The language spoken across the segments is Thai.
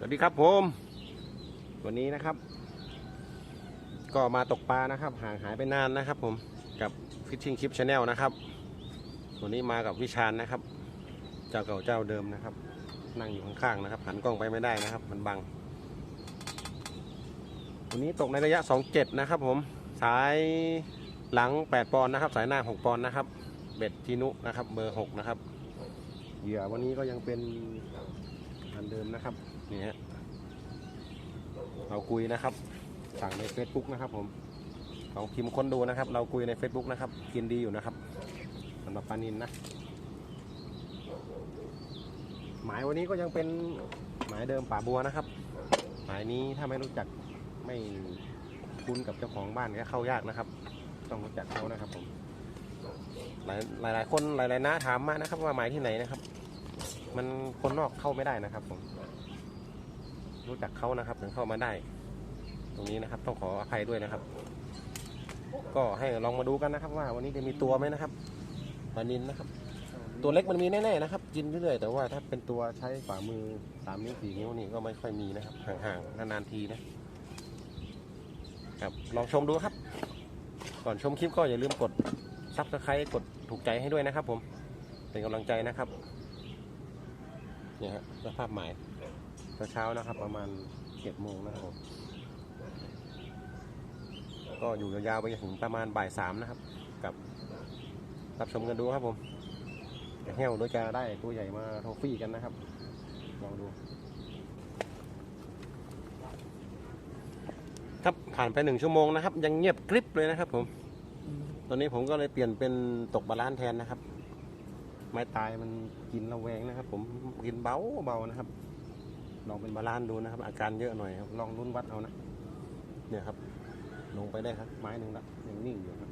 สวัสดีครับผม วันนี้นะครับ ก็มาตกปลานะครับ ห่างหายไปนานนะครับ ผมกับ Fishing Clip Channel นะครับ วันนี้มากับวิชาญนะครับ เจ้าเก่าเจ้าเดิมนะครับ นั่งอยู่ข้างๆนะครับหันกล้องไปไม่ได้นะครับ มันบัง วันนี้ตกในระยะ 27 นะครับ ผมสายหลัง 8 ปอนด์นะครับ สายหน้า 6 ปอนด์นะครับ เบ็ดทีนุนะครับ เบอร์ 6 นะครับเหยื่อวันนี้ก็ยังเป็นอันเดิมนะครับ นี่ฮะเราคุยนะครับ สั่งใน Facebook นะครับ ผมลองพิมพ์ค้นดูนะครับ เราคุยใน Facebook นะครับ กินดีอยู่นะครับสำหรับปลานินนะหมายวันนี้ก็ยังเป็นหมายเดิมป่าบัวนะครับ หมายนี้ถ้าไม่รู้จักไม่คุ้นกับเจ้าของบ้านก็เข้ายากนะครับ ต้องรู้จักเขานะครับผมหลายหลายหลายคนหลายหลายน้าถามมานะครับ ว่าหมายที่ไหนนะครับ มันคนนอกเข้าไม่ได้นะครับผม รู้จักเขานะครับ ถึงเข้ามาได้ ตรงนี้นะครับ ต้องขออภัยด้วยนะครับ ก็ให้ลองมาดูกันนะครับ ว่าวันนี้จะมีตัวไหมนะครับปลานินนะครับ ตัวเล็กมันมีแน่ๆนะครับ กินเรื่อยๆแต่ว่าถ้าเป็นตัวใช้ฝ่ามือสามนิ้วสี่นิ้วนี่ก็ไม่ค่อยมีนะครับ ห่างๆนานๆทีนะครับลองชมดูครับ ก่อนชมคลิปก็อย่าลืมกดซับสไครต์กดถูกใจให้ด้วยนะครับ ผมเป็นกำลังใจนะครับเนี่ยฮะสภาพหมาย เช้าๆนะครับ ประมาณเจ็ดโมงนะครับผมก็อยู่ยาวๆไปถึงประมาณบ่ายสามนะครับ กับ รับชมกันดูครับผมแห้วโดยจะได้ตัวใหญ่มาโทฟี่กันนะครับลองดู ครับผ่านไปหนึ่งชั่วโมงนะครับ ยังเงียบกริบเลยนะครับ ผม ตอนนี้ผมก็เลยเปลี่ยนเป็นตกบาลานแทนนะครับ ไม้ตายมันกินระแวงนะครับ ผมกินเบาเบานะครับ ลองเป็นบาลานดูนะครับ อาการเยอะหน่อยครับลองรุ่นวัดเอานะเนี่ยครับ ลงไปได้ครับไม้หนึ่งละยังนิ่งอยู่ครับ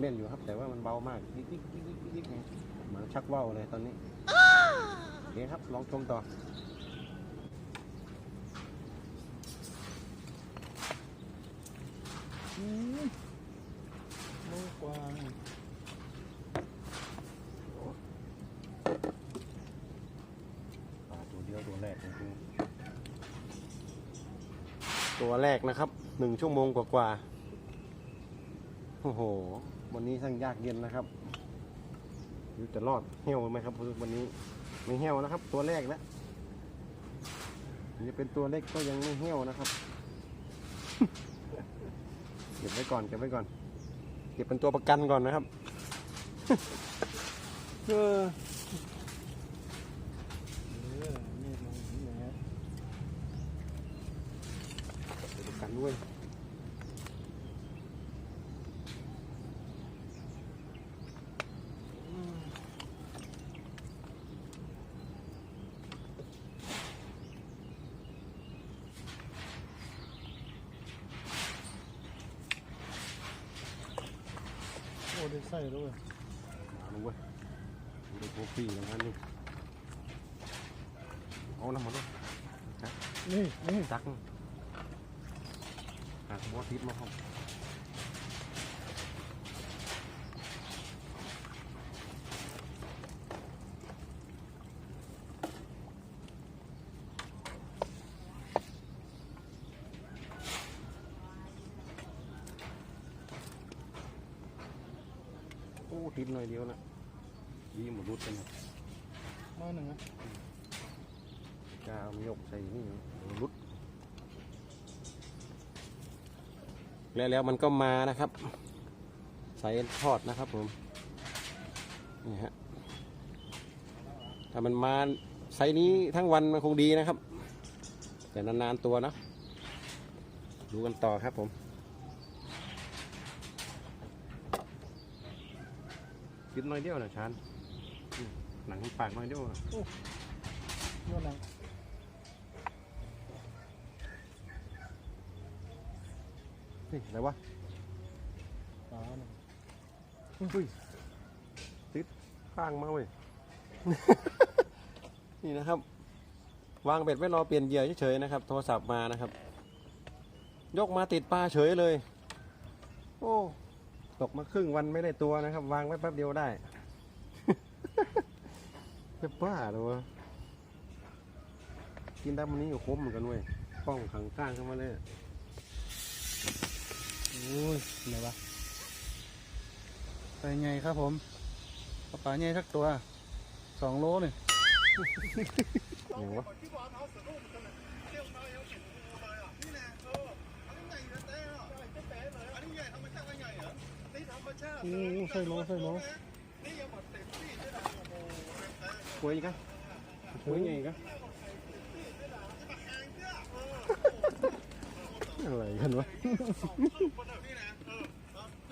เล่นอยู่ครับ แต่ว่ามันเบามากยิกยิกยิกยิกยิกไงเหมือนชักว่าวเลยตอนนี้โอเคครับ ลองชมต่ออืมโลกว่า ปลาตัวเดียวตัวแรกจริงๆ ตัวแรกนะครับหนึ่งชั่วโมงกว่าๆโอ้โห วันนี้ช่างยากเย็นนะครับอยูจะรอดเหี้ยวไหมครับวันนี้ไม่เหี้ยวนะครับ ตัวแรกแล้วจะเป็นตัวเล็กก็ยังไม่เหี้ยวนะครับเก็บไว้ก่อนเก็บไว้ก่อน เก็บเป็นตัวประกันก่อนนะครับ เอออนี่ลงอย่างเงี้ย เดี๋ยวกันด้วยโอ้ได้ใส่แล้วเว้ยมาดูเว้ยดูได้โทฟี่อย่างนั้นนี่เอาน้ำมันด้วยนี่นี่จักหาก บัวทิพย์มาห้องโอ้ทิพย์หน่อยเดียวนะยี่หมดรุดกันนะมาหนึ่งอะจะเอามายกใส่นี่ แล้วแล้วมันก็มานะครับ ใส่ทอดนะครับผมนี่ฮะถ้ามันมาไซส์นี้ทั้งวันมันคงดีนะครับ แต่นานๆตัวเนอะดูกันต่อครับผมกินน้อยเดียวนะชานอืมหนังมันปากน้อยเดียวอะยอดหนัง เฮ้ยอะไรวะปลาหนึ่งอุ้ยติดข้างมาเว้ย นี่นะครับ วางเบ็ดไว้รอเปลี่ยนเหยื่อเฉยๆนะครับ โทรศัพท์มานะครับ ยกมาติดปลาเฉยเลย โอ้ตกมาครึ่งวันไม่ได้ตัวนะครับ วางไว้แป๊บเดียวได้จะบ้าเหรอวะกินได้มันนี้ก็คมเหมือนกันเว้ยป้องขังก้างเข้ามาเลย อ้ยไหนวะไปไงครับผมปลาปลาใหญ่สักตัวสองโลนี่อย่างวะโอ้ใส่โลใส่โลกล้วยอีกอะกล้ว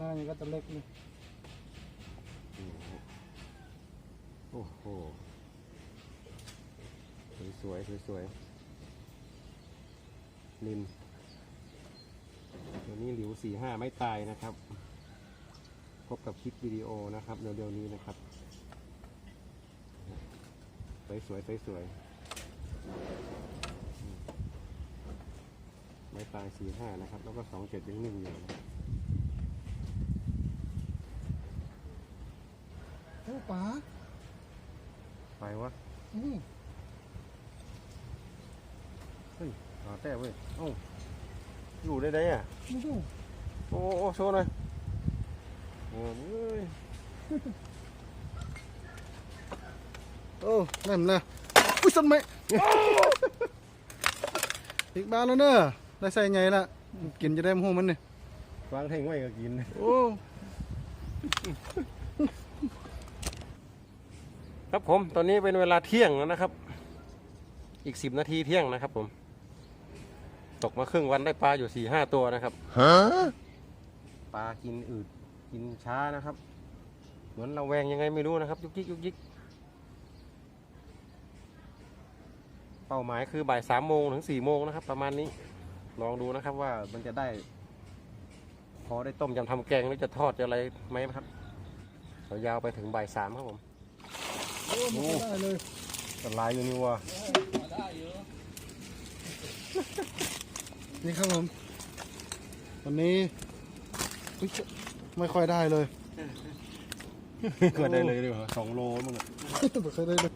หน้านี่ก็จะเล็กนี่โอ้โห สวยสวยๆสวยๆนินตัวนี้หลิวสี่ห้าไม่ตายนะครับ พบกับคลิปวิดีโอนะครับเร็วๆนี้นะครับ สวยสวยสวยสวยๆไม่ตายสี่ห้านะครับ แล้วก็สองเจ็ดยังหนึ่งอยู่นะครับ โอ้ปลาไปวะอืมเฮ้ยหาแต่เว้ยเอ้าอยู่ได้ไดอะโอ้โหโอ้โอ้โชว์หน่อยโครับผมตอนนี้เป็นเวลาเที่ยงแล้วนะครับ อีกสิบนาทีเที่ยงนะครับ ผม ตกมาครึ่งวันได้ปลาอยู่สี่ห้าตัวนะครับปลากินอืดกินช้านะครับ เหมือนเราแวงยังไงไม่รู้นะครับ ยุกยิกยุกยิกเป้าหมายคือบ่ายสามโมงถึงสี่โมงนะครับ ประมาณนี้ลองดูนะครับว่ามันจะได้ พอได้ต้มยำทำแกงหรือจะทอดจะอะไรไหมนะครับยาวๆไปถึงบ่ายสามครับผม โอ้มันก็ได้เลยสลายอยู่นี่วะนี่ครับผมวันนี้อุ๊ยไม่ค่อยได้เลยก็ได้เลยดีกว่าสองโลมึงอะ ไม่เคยได้เลย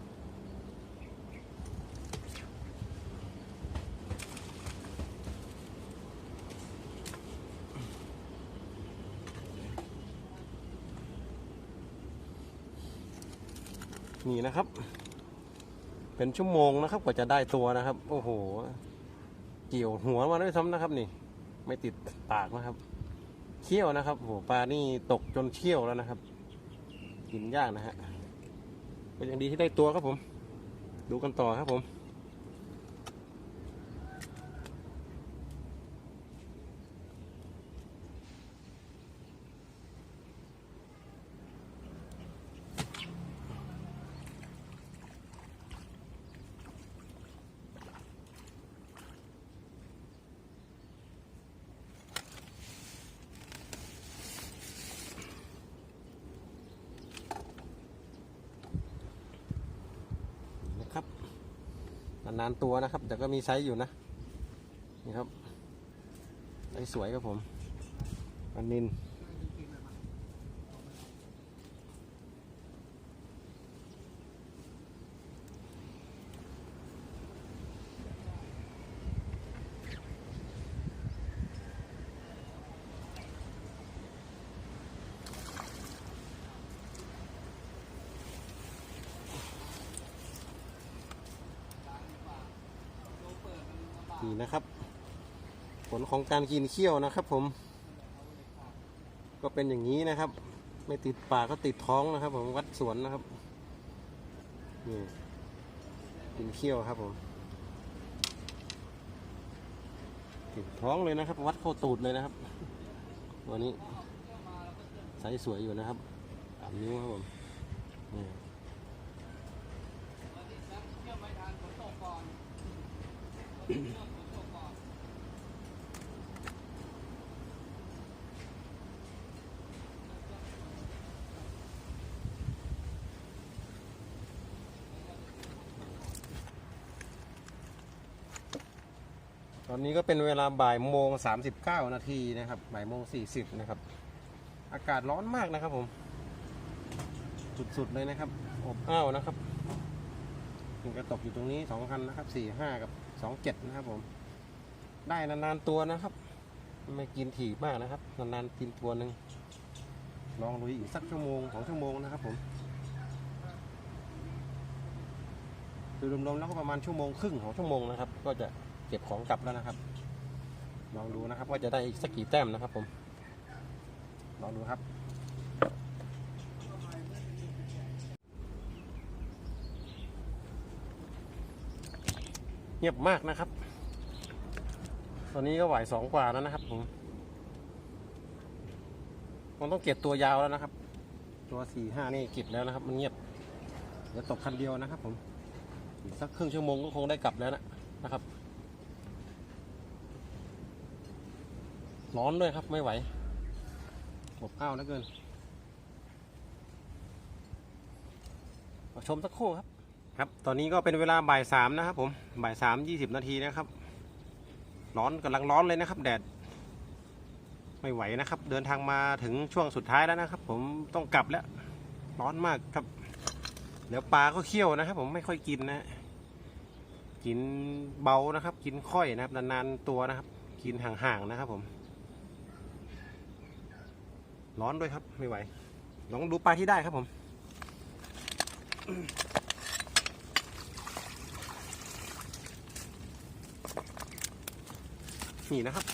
นี่นะครับ เป็นชั่วโมงนะครับ กว่าจะได้ตัวนะครับ โอ้โห เกี่ยวหัวมาด้วยซ้ำนะครับ นี่ ไม่ติดปากนะครับ เขี้ยวนะครับโอ้โหปลานี่ตกจนเขี้ยวแล้วนะครับ กินยากนะฮะเป็นอย่างดีที่ได้ตัวครับผม ดูกันต่อครับผม นานตัวนะครับ แต่ก็มีไซส์อยู่นะ นี่ครับไซส์สวยครับผมอันนิน นี่นะครับ ผลของการกินเขี้ยวนะครับ ผม ก็เป็นอย่างนี้นะครับ ไม่ติดปากก็ติดท้องนะครับ ผมวัดสวนนะครับนี่กินเขี้ยวครับผมติดท้องเลยนะครับ วัดเข้าตูดเลยนะครับตัวนี้ไซส์สวยอยู่นะครับอสามนิ้วครับผมนี่ต อนนี้ก็เป็นเวลาบ่ายโมงสามสิบเก้านาทีนะครับบ่ายโมงสี่สิบนะครับ อากาศร้อนมากนะครับผม สุดๆเลยนะครับ อบอ้าวนะครับถึงกระตกอยู่ตรงนี้สองคันนะครับสี่ห้ากับสองเจ็ดนะครับผม ได้นานๆตัวนะครับ ไม่กินถี่มากนะครับ นานๆกินตัวหนึ่งลองดูอีกสักชั่วโมงสองชั่วโมงนะครับผมโดยรวมๆแล้วก็ประมาณชั่วโมงครึ่งของชั่วโมงนะครับ ก็จะ เก็บของกลับแล้วนะครับ ลองดูนะครับว่าจะได้อีกสักกี่แต้มนะครับผม ลองดูครับ เงียบมากนะครับ ตอนนี้ก็ไหวสองกว่าแล้วนะครับผมผมต้องเก็บตัวยาวแล้วนะครับ ตัวสี่ห้านี่เก็บแล้วนะครับ มันเงียบเดี๋ยวตกคันเดียวนะครับผม สักครึ่งชั่วโมงก็คงได้กลับแล้วนะนะครับ ร้อนด้วยครับไม่ไหวอบอ้าวเหลือเกินมาชมสักครู่ครับ ครับ ตอนนี้ก็เป็นเวลาบ่ายสามนะครับผมบ่ายสามยี่สิบนาทีนะครับ ร้อนกำลังร้อนเลยนะครับ แดด ไม่ไหวนะครับ เดินทางมาถึงช่วงสุดท้ายแล้วนะครับ ผมต้องกลับแล้ว ร้อนมากครับ เดี๋ยวปลาก็เคี่ยวนะครับ ผมไม่ค่อยกินนะ กินเบานะครับ กินค่อยนะครับนานๆตัวนะครับ กินห่างๆนะครับผม ร้อนด้วยครับ ไม่ไหว ลองดูปลาที่ได้ครับผมนี่นะครับ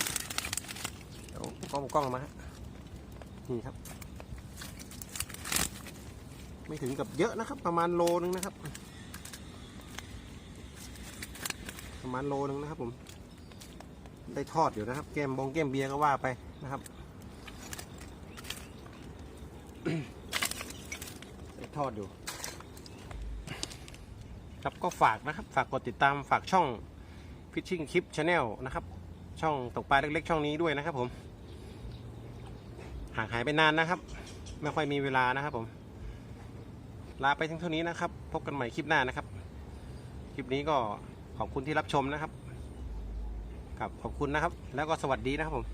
เดี๋ยวกล้องกล้องมาฮะนี่ครับ ไม่ถึงกับเยอะนะครับ ประมาณโลนึงนะครับ ประมาณโลนึงนะครับผม ได้ทอดอยู่นะครับ แก้มบงแก้มเบียร์ก็ว่าไปนะครับ ได้ทอดอยู่ครับก็ฝากนะครับ ฝากกดติดตามฝากช่อง Fishing Clip Channel นะครับ ช่องตกปลาเล็ก ๆ ช่องนี้ด้วยนะครับผมห่างหายไปนานนะครับ ไม่ค่อยมีเวลานะครับผม ลาไปถึงเท่านี้นะครับ พบกันใหม่คลิปหน้านะครับ คลิปนี้ก็ขอบคุณที่รับชมนะครับครับขอบคุณนะครับ แล้วก็สวัสดีนะครับผม